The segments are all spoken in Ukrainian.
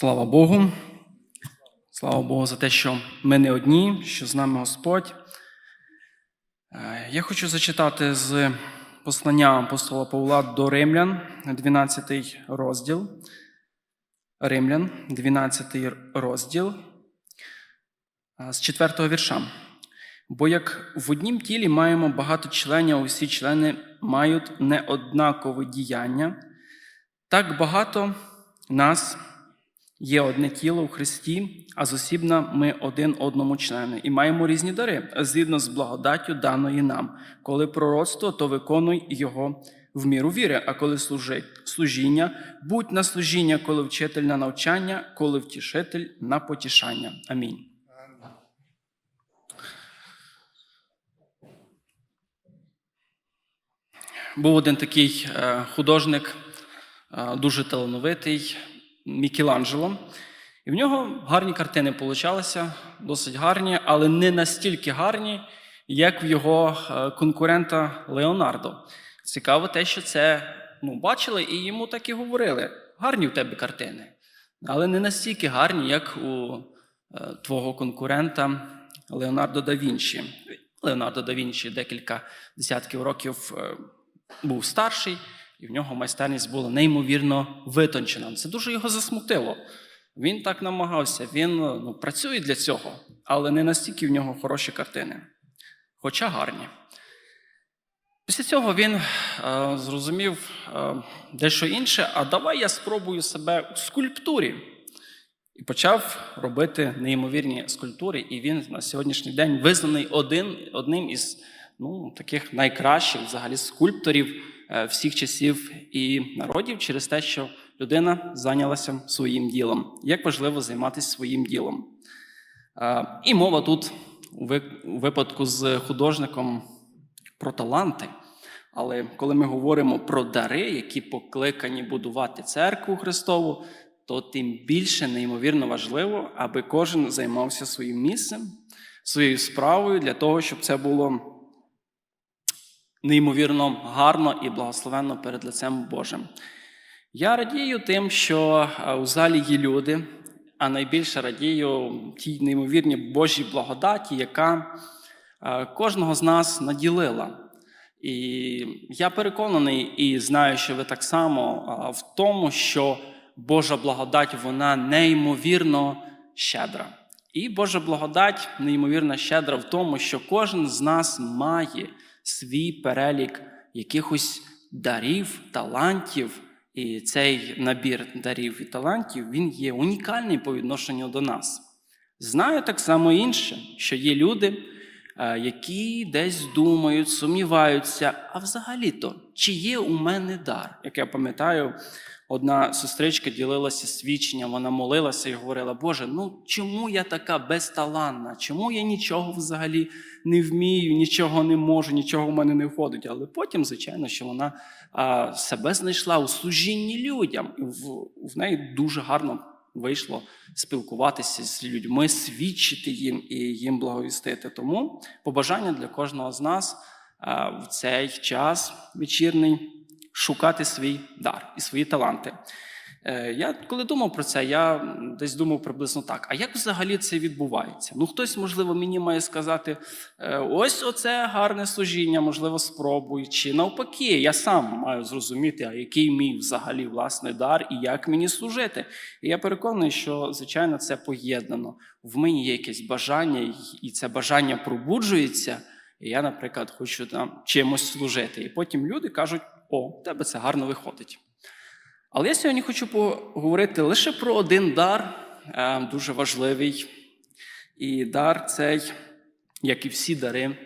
Слава Богу. Слава Богу за те, що ми не одні, що з нами Господь. Е, Я хочу зачитати з послання апостола Павла до Римлян, 12 розділ. Римлян, 12 розділ е, з 4 вірша. Бо як в однім тілі маємо багато членів, а усі члени мають неоднакове діяння, так багато нас є одне тіло у Христі, а зосібна ми один одному члени, і маємо різні дари, згідно з благодаттю даної нам. Коли пророцтво, то виконуй його в міру віри, а коли служить, служіння, будь на служіння, коли вчитель на навчання, коли втішитель на потішання. Амінь. Був один такий е, художник, е, дуже талановитий, Мікеланджело. І в нього гарні картини получалися, досить гарні, але не настільки гарні, як в його е, конкурента Леонардо. Цікаво те, що це ну, бачили і йому так і говорили: гарні в тебе картини, але не настільки гарні, як у е, твого конкурента Леонардо да Вінчі. Леонардо да Вінчі декілька десятків років е, був старший, і в нього майстерність була неймовірно витончена. Це дуже його засмутило. Він так намагався, він ну, працює для цього, але не настільки в нього хороші картини, хоча гарні. Після цього він е, зрозумів е, дещо інше, а давай я спробую себе у скульптурі. І почав робити неймовірні скульптури, і він на сьогоднішній день визнаний один, одним із ну, таких найкращих взагалі скульпторів всіх часів і народів через те, що людина зайнялася своїм ділом. Як важливо займатися своїм ділом. Е, І мова тут у випадку з художником про таланти. Але коли ми говоримо про дари, які покликані будувати церкву Христову, то тим більше неймовірно важливо, аби кожен займався своїм місцем, своєю справою для того, щоб це було неймовірно гарно і благословенно перед лицем Божим. Я радію тим, що е, у залі є люди, а найбільше радію тій неймовірній Божій благодаті, яка е, кожного з нас наділила. І я переконаний і знаю, що ви так само в тому, що Божа благодать вона неймовірно щедра. І Божа благодать неймовірно щедра в тому, що кожен з нас має свій перелік якихось дарів, талантів. І цей набір дарів і талантів він є унікальний по відношенню до нас. Знаю так само інше, що є люди, е, які десь думають, сумніваються, а взагалі-то, чи є у мене дар? Як я пам'ятаю, одна сестричка ділилася свідченням, вона молилася і говорила: Боже, ну чому я така безталанна? Чому я нічого взагалі не вмію, нічого не можу, нічого в мене не входить? Але потім, звичайно, що вона а, себе знайшла у служінні людям, в, в неї дуже гарно вийшло спілкуватися з людьми, свідчити їм і їм благовістити. Тому побажання для кожного з нас а, в цей час вечірний шукати свій дар і свої таланти. Е, Я коли думав про це, я десь думав приблизно так: а як взагалі це відбувається? Ну, хтось, можливо, мені має сказати: е, ось оце гарне служіння, можливо, спробуй. Чи навпаки, я сам маю зрозуміти, а який мій взагалі власний дар і як мені служити. І я переконаний, що звичайно це поєднано. В мені є якесь бажання, і це бажання пробуджується. І я, наприклад, хочу там чимось служити. І потім люди кажуть: о, в тебе це гарно виходить. Але я сьогодні хочу поговорити лише про один дар, е, дуже важливий. І дар цей, як і всі дари,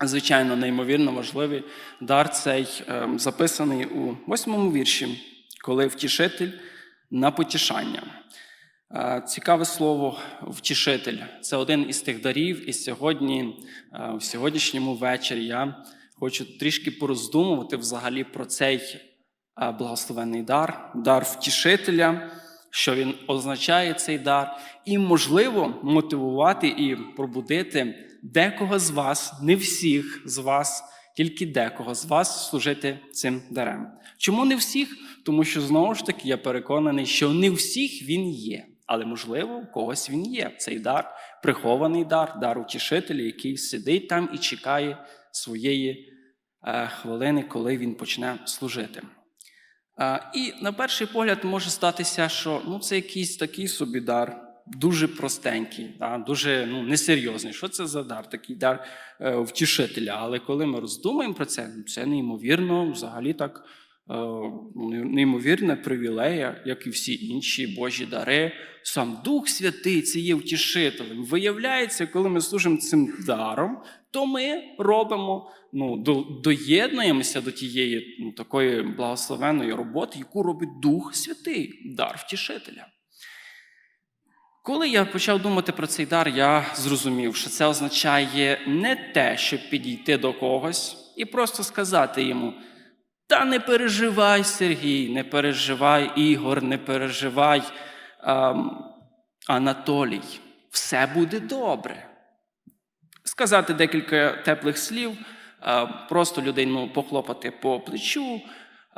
звичайно, неймовірно важливий. Дар цей е, записаний у восьмому вірші, коли втішитель на потішання. Е, Цікаве слово втішитель. Це один із тих дарів, і сьогодні, в сьогоднішньому вечорі я хочу трішки пороздумувати взагалі про цей е, благословенний дар, дар втішителя, що він означає цей дар, і, можливо, мотивувати і пробудити декого з вас, не всіх з вас, тільки декого з вас служити цим дарем. Чому не всіх? Тому що знову ж таки я переконаний, що не всіх він є, але можливо, у когось він є. Цей дар, прихований дар, дар утішителя, який сидить там і чекає своєї хвилини, коли він почне служити. Е, і на перший погляд може статися, що ну, це якийсь такий собі дар, дуже простенький, да, дуже ну, несерйозний. Що це за дар? Такий дар е, втішителя. Але коли ми роздумаємо про це, ну, це неймовірно, взагалі так е, неймовірна привілея, як і всі інші Божі дари. Сам Дух Святий це є втішителем. Виявляється, коли ми служимо цим даром, то ми робимо, ну, до, доєднуємося до тієї ну, такої благословенної роботи, яку робить Дух Святий, дар втішителя. Коли я почав думати про цей дар, я зрозумів, що це означає не те, щоб підійти до когось і просто сказати йому: Та не переживай, Сергій, не переживай, Ігор, не переживай, ем, Анатолій, все буде добре. Сказати декілька теплих слів, е, просто людину похлопати по плечу.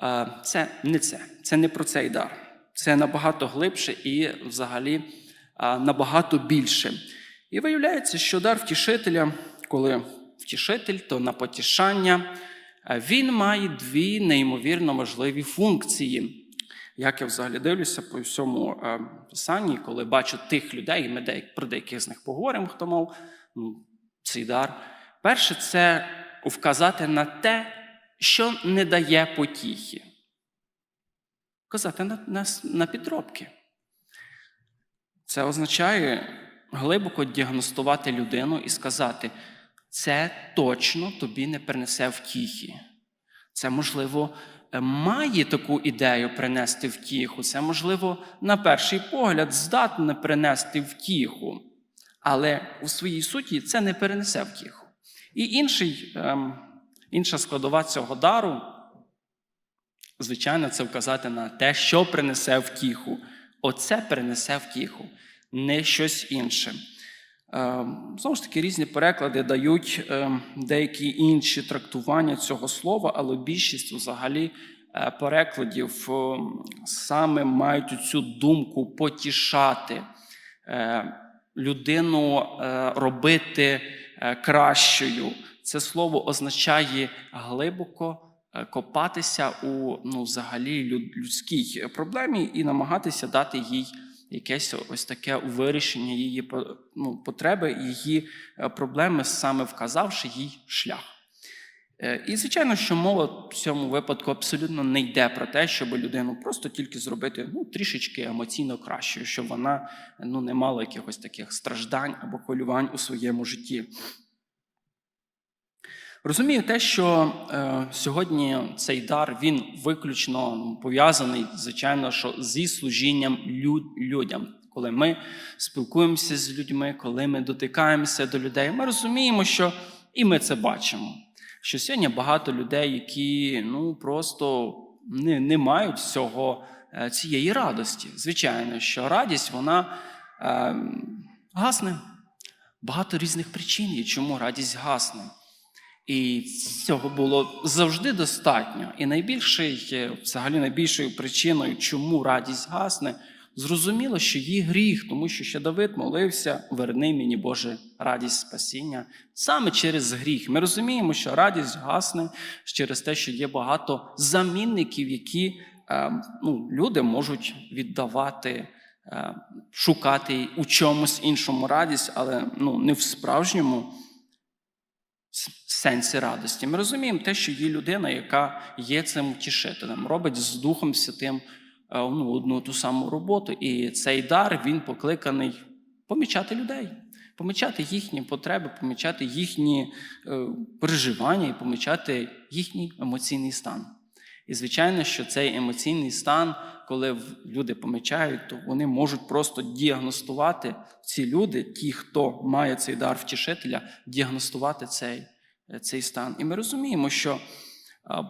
е, Це не це, це не про цей дар. Це набагато глибше і взагалі а, набагато більше. І виявляється, що дар втішителя, коли втішитель, то на потішання, він має дві неймовірно важливі функції. Як я взагалі дивлюся по всьому е, писанні, коли бачу тих людей, і ми про деяких з них поговоримо, хто мав ну, цей дар. Перше, це вказати на те, що не дає потіхи. Вказати на, на, на підробки. Це означає глибоко діагностувати людину і сказати, це точно тобі не принесе втіхи. Це, можливо, е, має таку ідею принести втіху. Це, можливо, на перший погляд здатне принести втіху. Але у своїй суті це не перенесе втіху. І інший, ем, інша складова цього дару, звичайно, це вказати на те, що принесе втіху. Оце принесе втіху, не щось інше. Ем, Знову ж таки, різні переклади дають ем, деякі інші трактування цього слова, але більшість взагалі е, перекладів ем, саме мають цю думку потішати, е, людину е, робити кращою. Це слово означає глибоко копатися у ну, взагалі людській проблемі і намагатися дати їй якесь ось таке вирішення її ну, потреби, її е, проблеми, саме вказавши їй шлях. Е, І, звичайно, що мова в цьому випадку абсолютно не йде про те, щоб людину просто тільки зробити ну, трішечки емоційно кращою, щоб вона ну, не мала якихось таких страждань або хвилювань у своєму житті. Розумію те, що е, сьогодні цей дар він виключно пов'язаний, звичайно, що зі служінням лю- людям. Коли ми спілкуємося з людьми, коли ми дотикаємося до людей, ми розуміємо, що і ми це бачимо. Що сьогодні багато людей, які ну просто не, не мають цього, е, цієї радості. Звичайно, що радість вона е, гасне. Багато різних причин є, чому радість гасне. І цього було завжди достатньо. І найбільший, е, взагалі найбільшою причиною, чому радість гасне, зрозуміло, що є гріх, тому що ще Давид молився, верни мені, Боже, радість спасіння. Саме через гріх. Ми розуміємо, що радість гасне через те, що є багато замінників, які е, ну, люди можуть віддавати. е, Шукати у чомусь іншому радість, але ну, не в справжньому сенсі радості. Ми розуміємо те, що є людина, яка є цим утішителем, робить з Духом Святим е, ну, одну ту саму роботу. І цей дар він покликаний помічати людей, помічати їхні потреби, помічати їхні е, переживання і помічати їхній емоційний стан. І звичайно, що цей емоційний стан, коли люди помічають, то вони можуть просто діагностувати ці люди, ті, хто має цей дар втішителя, діагностувати цей, е, цей стан. І ми розуміємо, що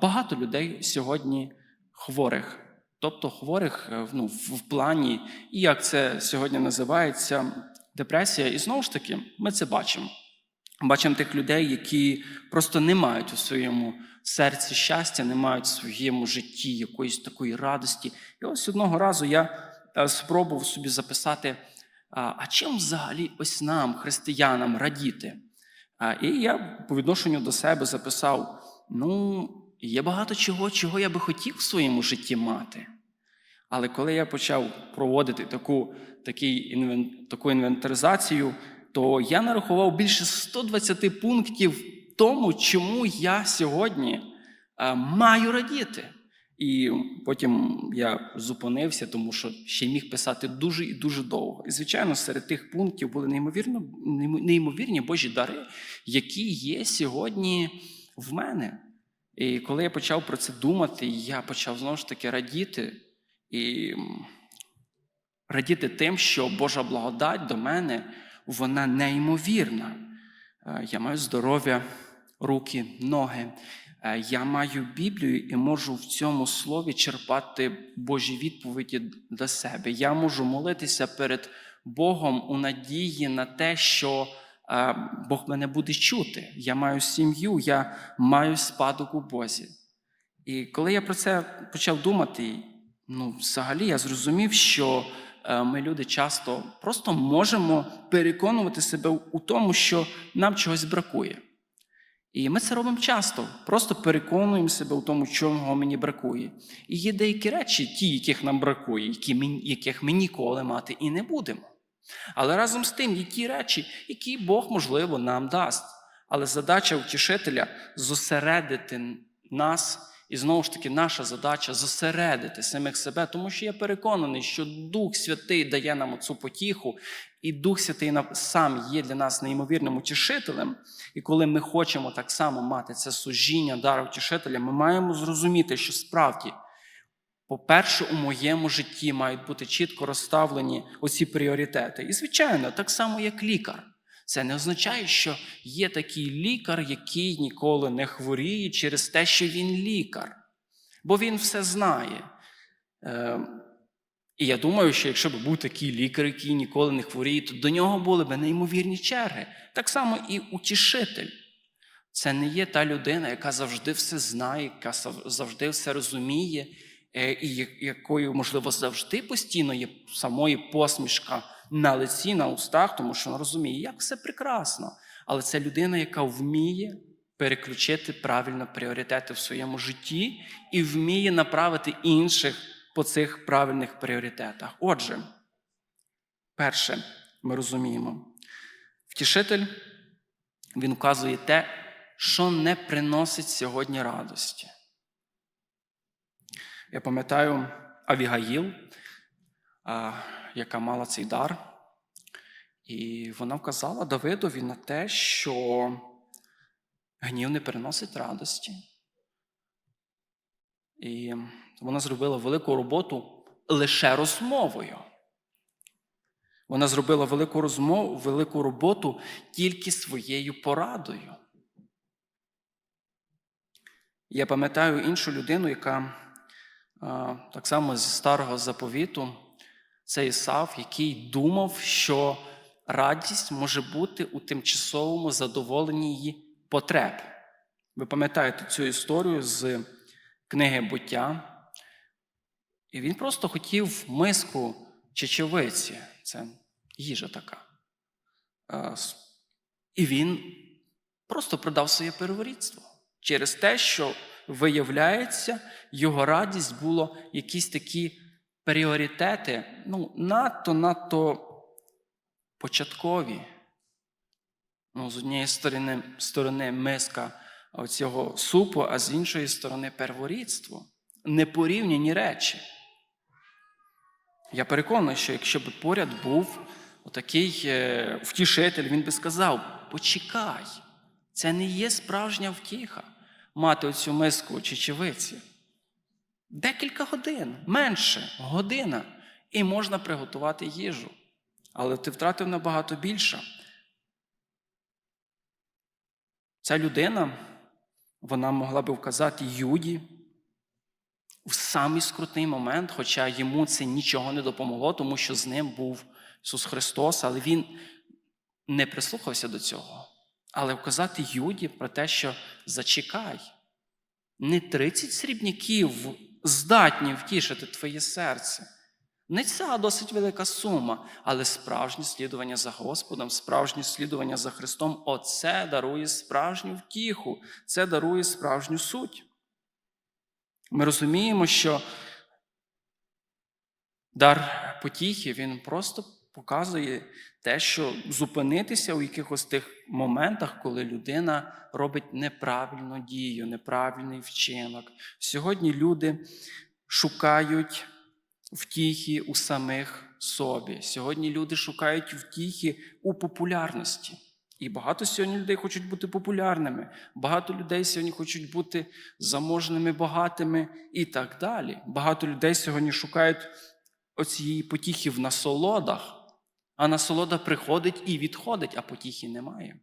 багато людей сьогодні хворих, тобто хворих е, ну, в плані, і як це сьогодні називається, депресія. І знову ж таки, ми це бачимо. Бачимо тих людей, які просто не мають у своєму серці щастя, не мають у своєму житті якоїсь такої радості. І ось одного разу я е, спробував собі записати, а а чим взагалі ось нам, християнам, радіти? І я по відношенню до себе записав: ну, є багато чого, чого я би хотів в своєму житті мати. Але коли я почав проводити таку, таку інвентаризацію, то я нарахував більше 120 пунктів тому, чому я сьогодні а, маю радіти. І потім я зупинився, тому що ще міг писати дуже і дуже довго. І, звичайно, серед тих пунктів були неймовірно, неймовірні Божі дари, які є сьогодні в мене. І коли я почав про це думати, я почав знову ж таки радіти і радіти тим, що Божа благодать до мене, вона неймовірна. Е, Я маю здоров'я, руки, ноги. Е, Я маю Біблію і можу в цьому слові черпати Божі відповіді для себе. Я можу молитися перед Богом у надії на те, що е, Бог мене буде чути. Я маю сім'ю, я маю спадок у Бозі. І коли я про це почав думати, ну, взагалі я зрозумів, що е, ми люди часто просто можемо переконувати себе у тому, що нам чогось бракує. І ми це робимо часто, просто переконуємо себе у тому, чого мені бракує. І є деякі речі, ті, яких нам бракує, які ми, яких ми ніколи мати і не будемо. Але разом з тим є ті речі, які Бог, можливо, нам дасть. Але задача утішителя зосередити нас. І знову ж таки, наша задача зосередити самих себе, тому що я переконаний, що Дух Святий дає нам цю потіху, і Дух Святий сам є для нас неймовірним утішителем. І коли ми хочемо так само мати це служіння дара утішителя, ми маємо зрозуміти, що справді, по-перше, у моєму житті мають бути чітко розставлені оці пріоритети. І, звичайно, так само, як лікар. Це не означає, що є такий лікар, який ніколи не хворіє через те, що він лікар, бо він все знає. Е, і я думаю, що якщо б був такий лікар, який ніколи не хворіє, то до нього були б неймовірні черги. Так само і утішитель. Це не є та людина, яка завжди все знає, яка завжди все розуміє, е, і якою, можливо, завжди постійно є самої посмішка на лиці, на устах, тому що вона розуміє, як все прекрасно. Але це людина, яка вміє переключити правильно пріоритети в своєму житті і вміє направити інших по цих правильних пріоритетах. Отже, перше, ми розуміємо, втішитель він вказує те, що не приносить сьогодні радості. Я пам'ятаю Авігаїл, яка мала цей дар, і вона вказала Давидові на те, що гнів не приносить радості. І вона зробила велику роботу лише розмовою. Вона зробила велику розмову, велику роботу тільки своєю порадою. Я пам'ятаю іншу людину, яка так само зі старого заповіту, це Ісав, який думав, що радість може бути у тимчасовому задоволенні її потреб. Ви пам'ятаєте цю історію з книги буття? І він просто хотів миску чечевиці. Це їжа така. І він просто продав своє переворідство через те, що, виявляється, його радість було якісь такі пріоритети, ну, надто-надто початкові. Ну, З однієї сторони, сторони миска цього супу, а з іншої сторони перворідство. Непорівняні речі. Я переконаний, що якщо б поряд був отакий е, втішитель, він би сказав: почекай, це не є справжня втіха мати оцю миску чечевиці. Декілька годин, менше година, і можна приготувати їжу. Але ти втратив набагато більше. Ця людина, вона могла би вказати Юді в самий скрутний момент, хоча йому це нічого не допомогло, тому що з ним був Ісус Христос, але Він не прислухався до цього. але вказати Юді про те, що зачекай, не 30 срібняків здатні втішити твоє серце. Не ця досить велика сума, але справжнє слідування за Господом, справжнє слідування за Христом оце дарує справжню втіху, це дарує справжню суть. Ми розуміємо, що дар потіхи він просто показує те, що зупинитися у якихось тих моментах, коли людина робить неправильну дію, неправильний вчинок. Сьогодні люди шукають втіхи у самих собі. Сьогодні люди шукають втіхи у популярності. І багато сьогодні людей хочуть бути популярними, багато людей сьогодні хочуть бути заможними, багатими і так далі. Багато людей сьогодні шукають оцієї потіхи в насолодах, а насолода приходить і відходить, а потіхи немає.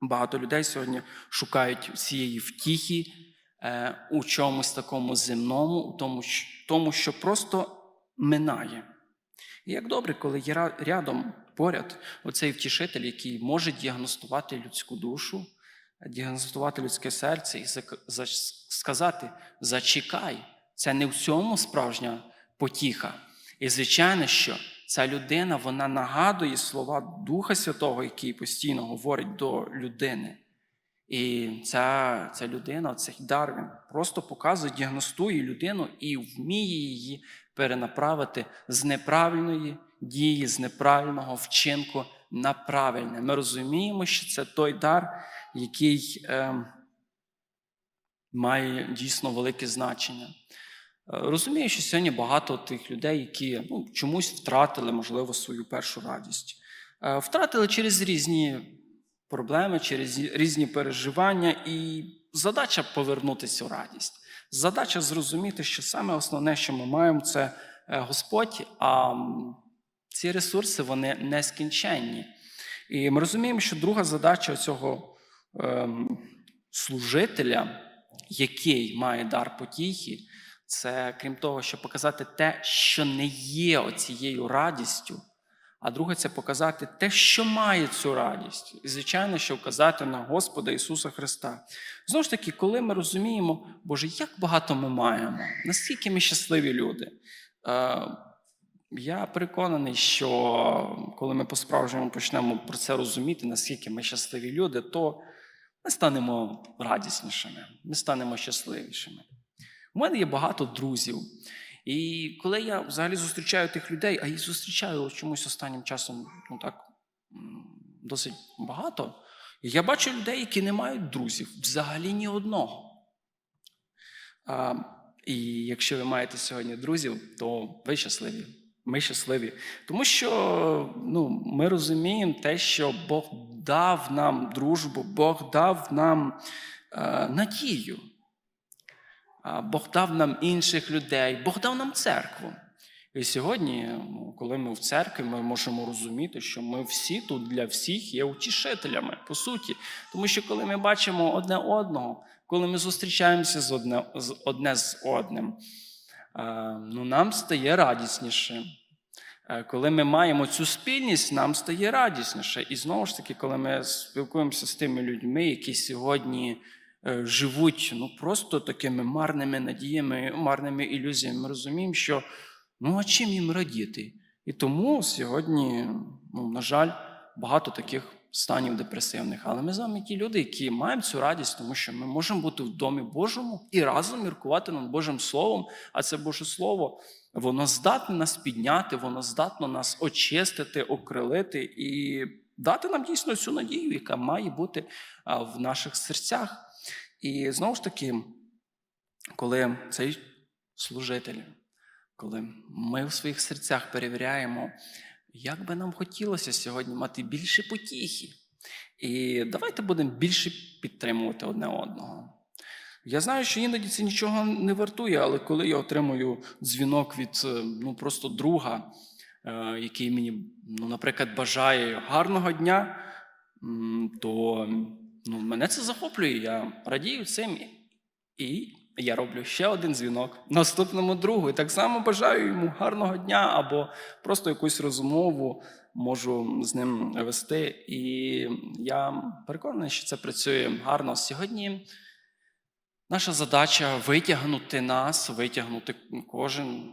Багато людей сьогодні шукають цієї втіхи е, у чомусь такому земному, у тому, тому, що просто минає. І як добре, коли є рядом поряд оцей втішитель, який може діагностувати людську душу, діагностувати людське серце і сказати: зачекай, це не в цьому справжня потіха. І звичайно, що ця людина вона нагадує слова Духа Святого, який постійно говорить до людини. І ця, ця людина, цей дар, він просто показує, діагностує людину і вміє її перенаправити з неправильної дії, з неправильного вчинку на правильне. Ми розуміємо, що це той дар, який е, має дійсно велике значення. Е, Розумію, що сьогодні багато тих людей, які ну, чомусь втратили, можливо, свою першу радість. Е, Втратили через різні проблеми, через різні переживання, і задача повернутися в радість. Задача зрозуміти, що саме основне, що ми маємо, це е, Господь, а ці ресурси вони нескінченні. І ми розуміємо, що друга задача цього ем, служителя, який має дар потіхи, це крім того, щоб показати те, що не є оцією радістю. А друге це показати те, що має цю радість. І, звичайно, що вказати на Господа Ісуса Христа. Знову ж таки, коли ми розуміємо, Боже, як багато ми маємо, наскільки ми щасливі люди. Е, Я переконаний, що коли ми по-справжньому почнемо про це розуміти, наскільки ми щасливі люди, то ми станемо радіснішими, ми станемо щасливішими. У мене є багато друзів. І коли я взагалі зустрічаю тих людей, а їх зустрічаю чомусь останнім часом ну так, досить багато, я бачу людей, які не мають друзів, взагалі ні одного. А, і якщо ви маєте сьогодні друзів, то ви щасливі. Ми щасливі. Тому що ну, ми розуміємо те, що Бог дав нам дружбу, Бог дав нам е, надію. Бог дав нам інших людей, Бог дав нам церкву. І сьогодні, ну, коли ми в церкві, ми можемо розуміти, що ми всі тут для всіх є утішителями, по суті. Тому що коли ми бачимо одне одного, коли ми зустрічаємося з одне з, одне з одним, е, ну, нам стає радісніше. Е, Коли ми маємо цю спільність, нам стає радісніше. І знову ж таки, коли ми спілкуємося з тими людьми, які сьогодні живуть ну, просто такими марними надіями, марними ілюзіями, ми розуміємо, що ну, а чим їм радіти? І тому сьогодні, ну, на жаль, багато таких станів депресивних. Але ми з вами ті люди, які маємо цю радість, тому що ми можемо бути в домі Божому і разом міркувати над Божим Словом, а це Боже Слово. Воно здатне нас підняти, воно здатно нас очистити, окрилити і дати нам дійсно цю надію, яка має бути в наших серцях. І знову ж таки, коли цей служитель, коли ми в своїх серцях перевіряємо, як би нам хотілося сьогодні мати більше потіхи, і давайте будемо більше підтримувати одне одного. Я знаю, що іноді це нічого не вартує, але коли я отримую дзвінок від е, ну, просто друга, е, який мені, ну, наприклад, бажає гарного дня, то ну, мене це захоплює. Я радію цим. І я роблю ще один дзвінок наступному другу. І так само бажаю йому гарного дня або просто якусь розмову можу з ним вести. І я переконаний, що це працює гарно. Сьогодні наша задача витягнути нас, витягнути кожен,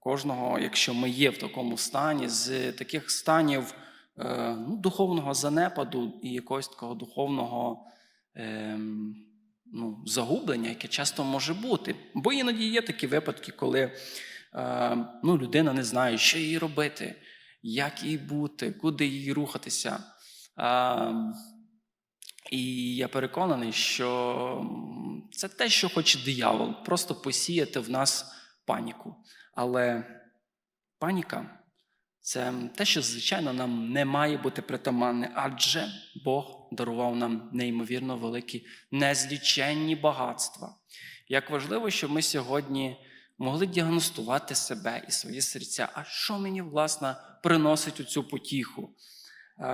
кожного, якщо ми є в такому стані, з таких станів ну, духовного занепаду і якогось такого духовного. ем, ну, загублення, яке часто може бути. Бо іноді є такі випадки, коли е, ну, людина не знає, що їй робити, як їй бути, куди їй рухатися. Е, і я переконаний, що це те, що хоче диявол, просто посіяти в нас паніку. Але паніка це те, що, звичайно, нам не має бути притаманне, адже Бог дарував нам неймовірно великі незліченні багатства. Як важливо, щоб ми сьогодні могли діагностувати себе і свої серця, а що мені, власне, приносить цю потіху?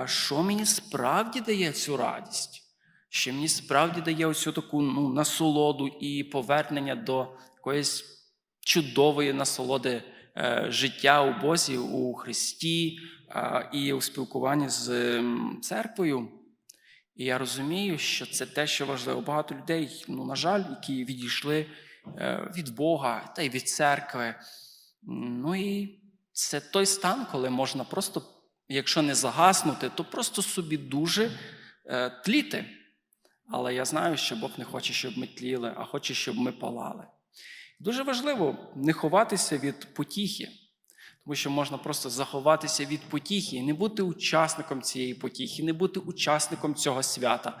Що мені справді дає цю радість? Що мені справді дає оцю таку ну, насолоду і повернення до якоїсь чудової насолоди життя у Бозі, у Христі е, і у спілкуванні з церквою. І я розумію, що це те, що важливо. Багато людей, ну, на жаль, які відійшли е, від Бога та й від церкви. Ну і це той стан, коли можна просто, якщо не загаснути, то просто собі дуже е, тліти. Але я знаю, що Бог не хоче, щоб ми тліли, а хоче, щоб ми палали. Дуже важливо не ховатися від потіхи, тому що можна просто заховатися від потіхи і не бути учасником цієї потіхи, не бути учасником цього свята.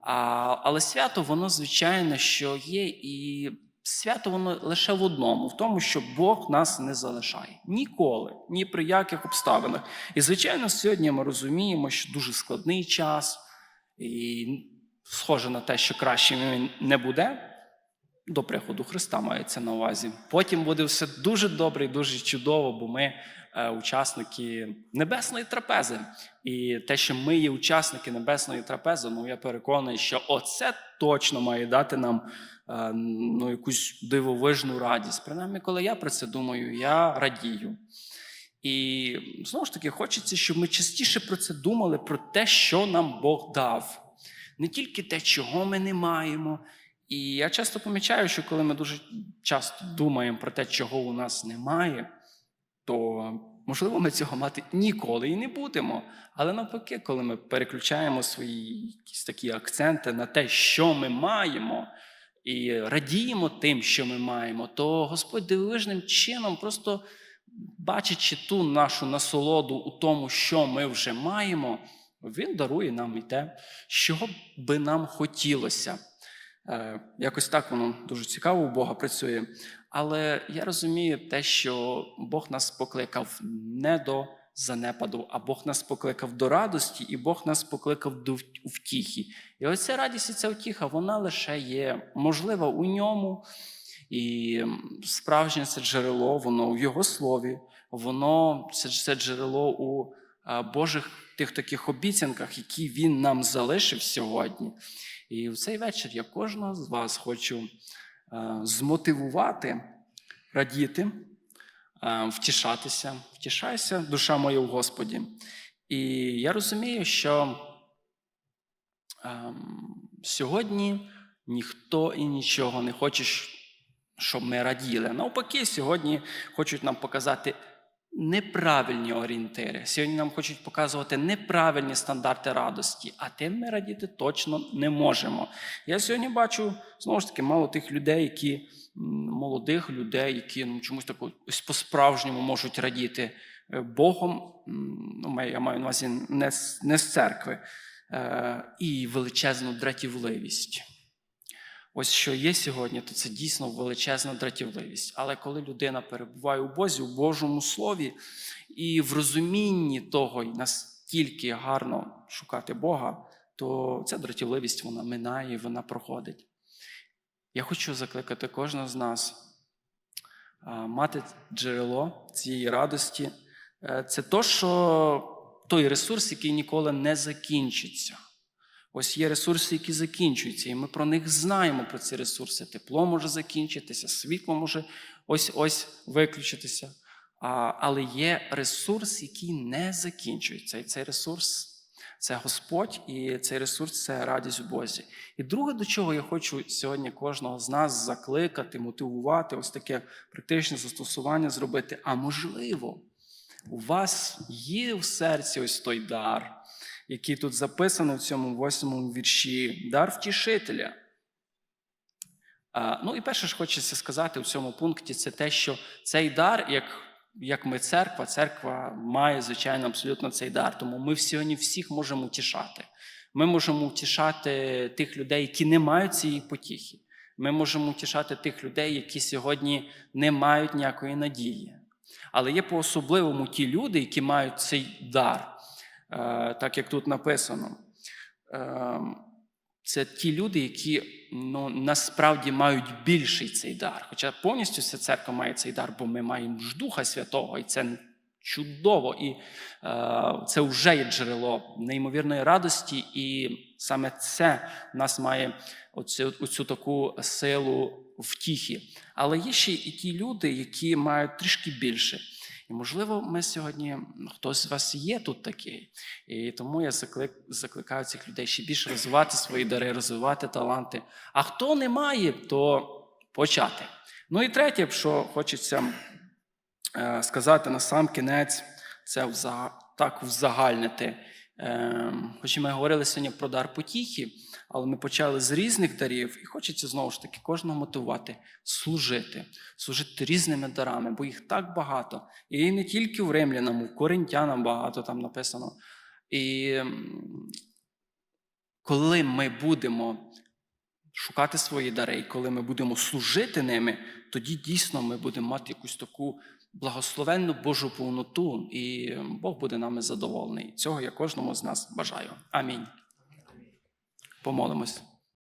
А, але свято, воно, звичайно, що є, і свято воно лише в одному, в тому, що Бог нас не залишає ніколи, ні при яких обставинах. І, звичайно, сьогодні ми розуміємо, що дуже складний час, і схоже на те, що краще не буде. До приходу Христа мається на увазі. Потім буде все дуже добре і дуже чудово, бо ми е, учасники небесної трапези. І те, що ми є учасники небесної трапези, ну я переконаний, що оце точно має дати нам е, ну, якусь дивовижну радість. Принаймні, коли я про це думаю, я радію. І знову ж таки, хочеться, щоб ми частіше про це думали, про те, що нам Бог дав. Не тільки те, чого ми не маємо. І я часто помічаю, що коли ми дуже часто думаємо про те, чого у нас немає, то можливо ми цього мати ніколи і не будемо. Але навпаки, коли ми переключаємо свої якісь такі акценти на те, що ми маємо, і радіємо тим, що ми маємо, то Господь дивовижним чином, просто бачачи ту нашу насолоду у тому, що ми вже маємо, Він дарує нам і те, що би нам хотілося. Е, Якось так воно дуже цікаво у Бога працює. Але я розумію те, що Бог нас покликав не до занепаду, а Бог нас покликав до радості, і Бог нас покликав до втіхи. І оця радість і ця втіха, вона лише є можлива у ньому. І справжнє це джерело, воно в Його слові, воно це, це джерело у Божих тих таких обіцянках, які Він нам залишив сьогодні. І в цей вечір я кожного з вас хочу змотивувати, радіти, втішатися. Втішайся, душа моя в Господі. І я розумію, що сьогодні ніхто і нічого не хоче, щоб ми раділи. Навпаки, сьогодні хочуть нам показати неправильні орієнтири. Сьогодні нам хочуть показувати неправильні стандарти радості, а тим ми радіти точно не можемо. Я сьогодні бачу знову ж таки мало тих людей, які молодих людей, які ну, чомусь так ось по-справжньому можуть радіти е, Богом. Ну, я маю на увазі не, з- не з церкви, е, і величезну дратівливість. Ось що є сьогодні, то це дійсно величезна дратівливість. Але коли людина перебуває у Бозі, у Божому Слові і в розумінні того, наскільки гарно шукати Бога, то ця дратівливість вона минає, вона проходить. Я хочу закликати кожного з нас мати джерело цієї радості. Е, Це то, що той ресурс, який ніколи не закінчиться. Ось є ресурси, які закінчуються, і ми про них знаємо про ці ресурси. Тепло може закінчитися, світло може ось ось виключитися. А, але є ресурс, який не закінчується. І цей ресурс це Господь, і цей ресурс це радість в Бозі. І друге, до чого я хочу сьогодні кожного з нас закликати, мотивувати, ось таке практичне застосування зробити. А можливо, у вас є в серці ось той дар, який тут записаний в цьому восьмому вірші, дар втішителя. Ну і перше ж хочеться сказати в цьому пункті, це те, що цей дар, як, як ми церква, церква має, звичайно, абсолютно цей дар. Тому ми сьогодні всіх можемо утішати. Ми можемо утішати тих людей, які не мають цієї потіхи. Ми можемо утішати тих людей, які сьогодні не мають ніякої надії. Але є по-особливому ті люди, які мають цей дар, так як тут написано. Е, Це ті люди, які ну, насправді мають більший цей дар. Хоча повністю вся церква має цей дар, бо ми маємо ж Духа Святого, і це чудово, і е, це вже є джерело неймовірної радості, і саме це нас має оцю, оцю таку силу втіхи. Але є ще і ті люди, які мають трішки більше. І, можливо, ми сьогодні, хтось з вас є тут такий. І тому я заклик, закликаю цих людей ще більше розвивати свої дари, розвивати таланти. А хто не має, то почати. Ну і третє, що хочеться е, сказати на сам кінець, це так узагальнити. Е, Хоч ми говорили сьогодні про дар потіхи, але ми почали з різних дарів, і хочеться знову ж таки кожного мотивувати служити, служити різними дарами, бо їх так багато. І не тільки в римлянам, в коринтянам багато там написано. І коли ми будемо шукати свої дари, і коли ми будемо служити ними, тоді дійсно ми будемо мати якусь таку благословенну Божу повноту, і Бог буде нами задоволений. Цього я кожному з нас бажаю. Амінь. Помолимось.